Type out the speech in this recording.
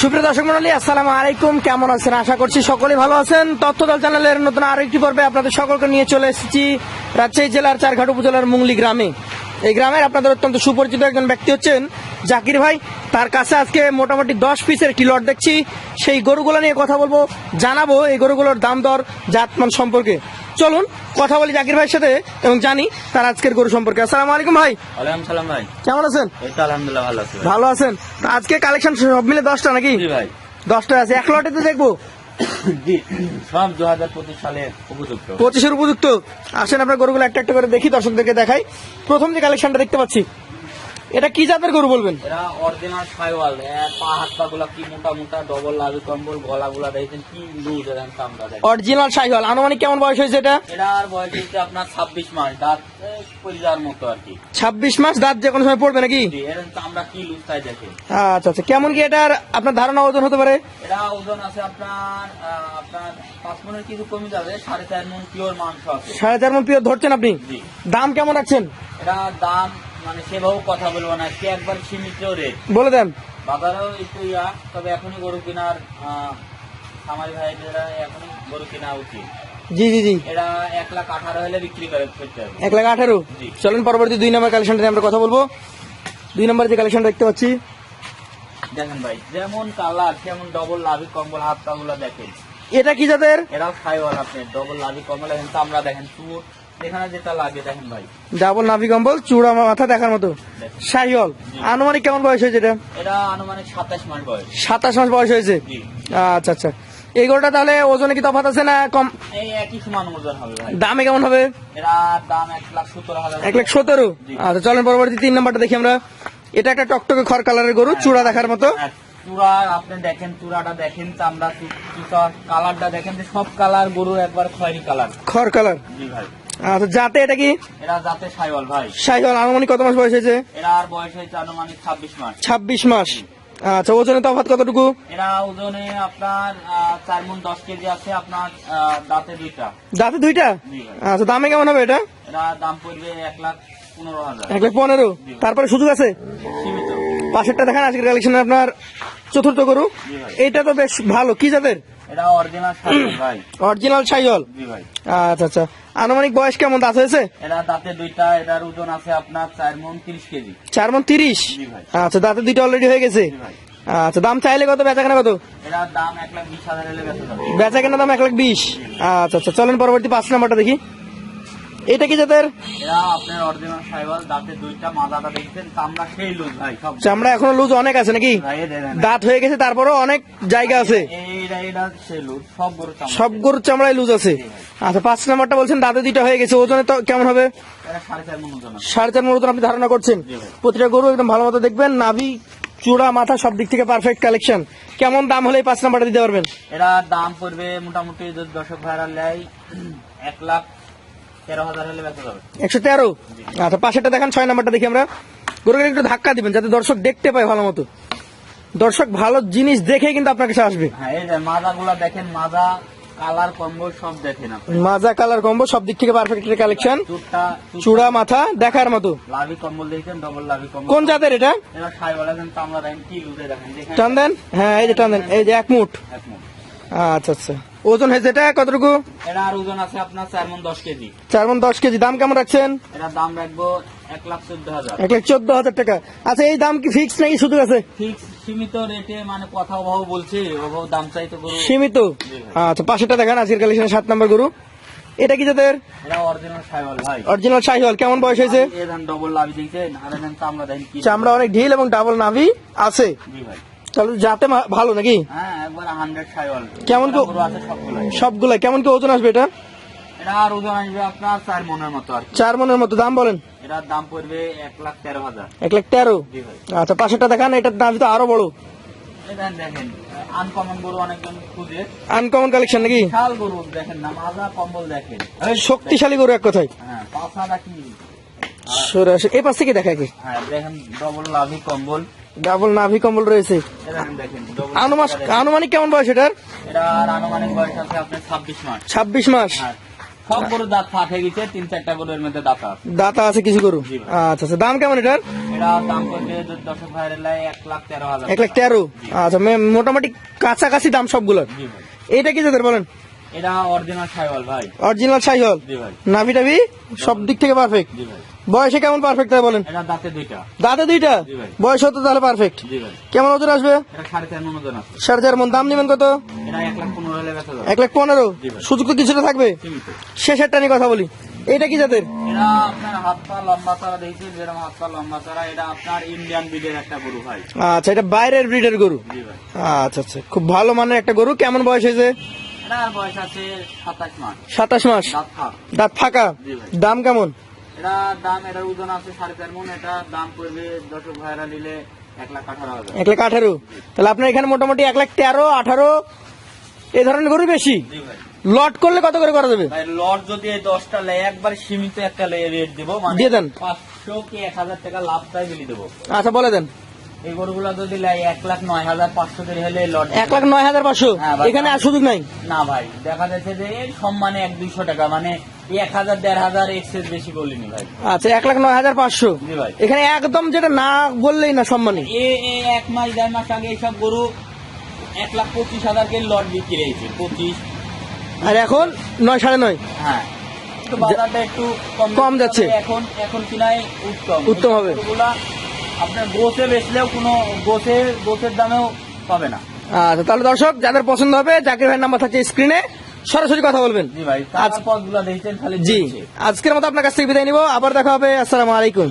সুপ্রিয় দর্শক মন্ডলী, আসসালামু আলাইকুম। কেমন আছেন? আশা করছি সকলেই ভালো আছেন। তথ্যদল চ্যানেলের নতুন আরেকটি পর্বে আপনাদের সকলকে নিয়ে চলে এসেছি রাজশাহী জেলার চারঘাট উপজেলার মুংলি গ্রামে। এই গ্রামের আপনাদের অত্যন্ত সুপরিচিত একজন ব্যক্তি হচ্ছেন জাকির ভাই। তার কাছে আজকে মোটামুটি দশ পিসের একটি লট দেখছি। সেই গরুগুলো নিয়ে কথা বলব, জানাব এই গরুগুলোর দাম দর, জাতমান সম্পর্কে। চলুন কথা বলি জাকির ভাইয়ের সাথে এবং জানি তার আজকের গরু সম্পর্কে। আসসালামু আলাইকুম ভাই। ওয়ালাইকুম সালাম ভাই। কেমন আছেন? এই তো আলহামদুলিল্লাহ ভালো আছি ভালো আছেন? আজকে কালেকশন সব মিলে দশটা নাকি? ভাই। দশটা আছে এক লটে তো দেখব? জি সব দু হাজার পঁচিশ সালে উপযুক্ত। পঁচিশের উপযুক্ত। আসেন আপনার গরুগুলো একটা একটা করে দেখি দর্শকদেরকে দেখাই। প্রথম যে কালেকশনটা দেখতে পাচ্ছি এটা কি জাতের গরু বলবেন? এরা অরিজিনাল সাইওয়াল। পা হাত পা গুলা কি মোটা মোটা ডবল লাভি কম্বল গলা গুলা দেখেছেন কি লুজ এরকম চামড়া দেখেন। অরিজিনাল শাহিওয়াল আনুমানিক কেমন বয়স হয়েছে এটা? এটার বয়স হচ্ছে আপনার ছাব্বিশ মাস দাঁত পরি যাওয়ার মতো আর কি। ছাব্বিশ মাস দাঁত যে কোনো সময় পড়বে নাকি? জি এরকম চামড়া কি লুজ তাই দেখেন। আচ্ছা আচ্ছা। কেমন কি এটার আপনার ধারণা ওজন হতে পারে? এটা ওজন আছে আপনার আপনার পাঁচ মনের কিছু কমে যাবে সাড়ে চার মন পিওর মাংস আছে। সাড়ে চার মন পিওর ধরছেন আপনি? দাম কেমন রাখছেন? এটা দাম মানে সেভাবে কথা বলব না কি একবার সীমিত রেট বলে দেন। বাজারেও একটু ইয়া তবে এখনই গরু কেনার আহ, খামারি ভাইদেরা এখনই গরু কেনা উচিত। জি জি জি। এরা এক লাখ আঠারো হলে বিক্রি করে করতে হবে। এক লাখ আঠারো। চলেন পরবর্তী দুই নম্বর কালেকশনটা নিয়ে আমরা কথা বলব। দুই নম্বর যে কালেকশন দেখতে পাচ্ছি। দেখেন ভাই যেমন কালার যেমন ডবল লাভি কম্বল হাত পা গুলা দেখেন। এটা কি যাদের এরাও খাইওয়াল আপনি ডবল লাভি কম্বল। দেখেন আমরা দেখেন চুট এখানে যেটা লাগে দেখেন ভাই। ডাবল নাভি কম্বল চূড়া মাথা দেখার মতো। শাহিওল আনুমানিক কেমন বয়স হয়েছে এটা? এরা আনুমানিক মাস বয়স। সাতাশ মাস বয়স হয়েছে? আচ্ছা আচ্ছা। এই গরুটা তাহলে ওজনে কি তফাৎ আছে না কম? এই একই সমান ওজন হবে ভাই। দামে কেমন হবে? এরা দাম এক লাখ সত্তর হাজার। এক লাখ সতেরো জি। আচ্ছা চলেন পরবর্তী তিন নাম্বারটা দেখি আমরা। এটা একটা টকটকে খড় কালারের গরু চূড়া দেখার মতো। হ্যাঁ, চূড়া আপনি দেখেন চূড়াটা দেখেন চামড়া কালারটা দেখেন সব কালার গরুর একবার খয়েরি কালার। খড় কালার। জি ভাই। আচ্ছা যাতে এটা কি? এরা যাতে সাইওয়াল ভাই। শাহিওল আনুমানিক কত মাস বয়স হয়েছে? এরা আর বয়স হয়েছে আনুমানিক ছাব্বিশ মাস। ছাব্বিশ মাস। আচ্ছা ওজনে তফাৎ কতটুকু? এরা ওজনে আপনার চার মন দশ কেজি আছে আপনার দাঁতে দুইটা। দাঁতে দুইটা? আচ্ছা দামে কেমন হবে এটা? এরা দাম পড়বে এক লাখ পনেরো হাজার। এক লাখ পনেরো? তারপরে সুযোগ আছে? সীমিত। পাশেরটা দেখেন আজকের কালেকশনে আপনার চতুর্থ গরু। এটা তো বেশ ভালো। কি জাতের? এরা অরিজিনাল সাইওয়াল ভাই। অরিজিনাল শাহিওল জি ভাই। আচ্ছা আচ্ছা। আনুমানিক বয়স কেমন? দাঁত হয়েছে? এরা দাঁতে দুইটা এটার ওজন আছে আপনার চার মন তিরিশ কেজি। চার মন তিরিশ? আচ্ছা দাঁতে দুইটা অলরেডি হয়ে গেছে? আচ্ছা দাম চাইলে কত বেচা কেনা কত? এরা দাম এক লাখ বিশ হাজার হলে বেচা কেনা দাম এক লাখ বিশ। আচ্ছা আচ্ছা চলেন পরবর্তী পাঁচ নাম্বারটা দেখি। এটা কি যাদের চামড়া এখনও লুজ অনেক আছে নাকি। দাঁত হয়ে গেছে তারপরেও অনেক জায়গা আছে। সব গরুর চামড়ায় লুজ আছে। আচ্ছা পাঁচ নাম্বারটা বলছেন দাঁতে দুইটা হয়ে গেছে ওজনে তো কেমন হবে? সাড়ে চার মন ওজন আপনি ধারণা করছেন। প্রতিটা গরু একদম ভালো মতো দেখবেন নাভি চূড়া মাথা সব দিক থেকে পারফেক্ট কালেকশন কেমন দাম হলে পাঁচ নাম্বারটা দিতে পারবেন? এরা দাম পড়বে মোটামুটি যদি দর্শক ভাইরা নেয় এক লাখ একশো তেরো? আচ্ছা পাশেরটা দেখান ছয় নাম্বারটা দেখি আমরা। গরুকে একটু ধাক্কা দিবেন যাতে দর্শক দেখতে পায় ভালো মতো। দর্শক ভালো জিনিস দেখে কিন্তু আপনার কাছে আসবে। হ্যাঁ দেখেন মাজা কালার কম্বল সব দেখেন মাজা কালার কম্বো সব দিক থেকে পারফেক্ট কালেকশন চূড়া মাথা দেখার মতো। লাভি কম্বল দেখেন ডবল লাভি কম্বল। কোন জাতের এটা? টান দেন? হ্যাঁ এই যে টান দেন এই যে এক মুঠ। আচ্ছা আচ্ছা। ওজন হয়েছে এটা কতটুকু? এরা আর ওজন আছে আপনার চার মন দশ কেজি। চার মন দশ কেজি। দাম কেমন রাখছেন? এরা দাম রাখব এক লাখ চোদ্দ হাজার। এক লাখ চোদ্দ হাজার টাকা। আচ্ছা এই দাম কি ফিক্স নাকি সুযোগ আছে? ফিক্স সীমিত রেটে মানে কথা অভাব বলছে অভাব দাম গরু। সীমিত? আচ্ছা পাশেরটা দেখান আজকের কালেকশনে সাত নম্বর গরু। এটা কি এরা অরিজিনাল শাহিওয়াল কেমন বয়স হয়েছে? চামড়া অনেক ঢিল এবং ডাবল নাভি আছে। তাহলে যাতে ভালো নাকি? হ্যাঁ কেমন সবগুলো কেমন কি ওজন আসবে এটা? আর ওজন আসবে আপনার চার মনের মতো আর চার মনের মতো। দাম বলেন। এটার দাম পড়বে এক লাখ তেরো হাজার। এক লাখ তেরো? আচ্ছা পাশেরটা দেখান এটার দাম তো আরও বড়। দেখেন আনকমন গরু অনেকজন খুঁজে। আনকমন কালেকশন নাকি? বিশাল গরু দেখেন না মাজা কম্বল দেখেন। শক্তিশালী গরু এক কথায়। হ্যাঁ কি? সরে আসে। এই পাশ থেকে দেখা কি? দেখেন ডবল লাভি কম্বল। ডাবল নাভি কম্বল রয়েছে। আনুমানিক কেমন বয়স এটার? এটা আনুমানিক বয়স আছে আপনার ছাব্বিশ মাস। ছাব্বিশ মাস। হ্যাঁ সব গরু দাঁত ফাটে গেছে তিন চারটা গরুর মধ্যে দাঁত আছে। দাতা আছে কিছু গরু? আচ্ছা আচ্ছা দাম কেমন এটার? এটা দাম করবে দর্শক ভাইয়ের লাই এক লাখ তেরো হাজার এক লাখ তেরো? আচ্ছা মোটামুটি কাছাকাছি দাম সবগুলোর। এইটা কি জাতের বলেন? এটা অরিজিনাল সাইওয়াল ভাই। অরিজিনাল সাইহল জি ভাই। নাভি টাভি? সব দিক থেকে পারফেক্ট জি ভাই। বয়সে কেমন পারফেক্ট তাই বলেন? এটা দাঁতে দুইটা। দাঁতে দুইটা? জি ভাই। বয়স হতো তাহলে পারফেক্ট জি ভাই। কেমন ওজন আসবে? এটা মন ওজন মন। দাম নেবেন কত? এটা লাখ হলে বেচা যাবে। সুযোগ তো কিছুটা থাকবে। শেষেরটা নিয়ে কথা বলি। এইটা কি জাতের? এটা আপনার হাত পা লম্বা চারা দেখছেন? যেরকম হাত পা লম্বা চারা এটা আপনার ইন্ডিয়ান ব্রিডের একটা গরু ভাই। আচ্ছা এটা বাইরের ব্রিডের গরু। জি ভাই। আচ্ছা আচ্ছা। খুব ভালো মানের একটা গরু। কেমন বয়স হয়েছে? এটার বয়স আছে সাতাশ মাস। সাতাশ মাস? দাঁত ফাঁকা। দাম কেমন? এটা দাম এটার ওজন আছে সাড়ে চার মন এটা দাম পড়বে দর্শক ভাইরা নিলে এক লাখ আঠারো হাজার। এক লাখ আঠারো? তাহলে আপনার এখানে মোটামুটি এক লাখ তেরো আঠারো এই ধরনের গরু বেশি? ভাই। লট করলে কত করে করা যাবে? ভাই লট যদি এই দশটা লেয় একবার সীমিত একটা লেয়ে রেট দেবো মানে দিয়ে দেন। পাঁচশো কি এক হাজার টাকা লাভ তাই বিলি দেবো। আচ্ছা বলে দেন। এই গরুগুলো যদি লেয় এক লাখ নয় হাজার পাঁচশো করে হলে লট। এক লাখ নয় হাজার পাঁচশো? হ্যাঁ। এখানে আর সুযোগ নাই? না ভাই দেখা যাচ্ছে যে সম্মানে এক দুইশো টাকা মানে এক হাজার দেড় হাজার এক্সেস বেশি বলিনি ভাই। আচ্ছা এক লাখ নয় হাজার পাঁচশো? এখানে একদম যেটা না বললেই না সম্মানী। এক মাস দেড় মাস আগে এইসব গরু এক লাখ পঁচিশ হাজার কে লট বিক্রি হয়েছে পঁচিশ। আর এখন নয় সাড়ে নয়? হ্যাঁ। একটু বাজারটা একটু কম কম যাচ্ছে। এখন এখন কিনাই উত্তম। উত্তম হবে। আপনার বেচলেও কোনো গোসে গোসের দামেও পাবে না। আচ্ছা তাহলে দর্শক যাদের পছন্দ হবে জাকির ভাইয়ের নাম্বার থাকছে স্ক্রিনে সরাসরি কথা বলবেন। জি ভাই আজ পথগুলো দেখছেন খালি জি আজকের মতো আপনার কাছ থেকে বিদায় নিব আবার দেখা হবে আসসালামু আলাইকুম।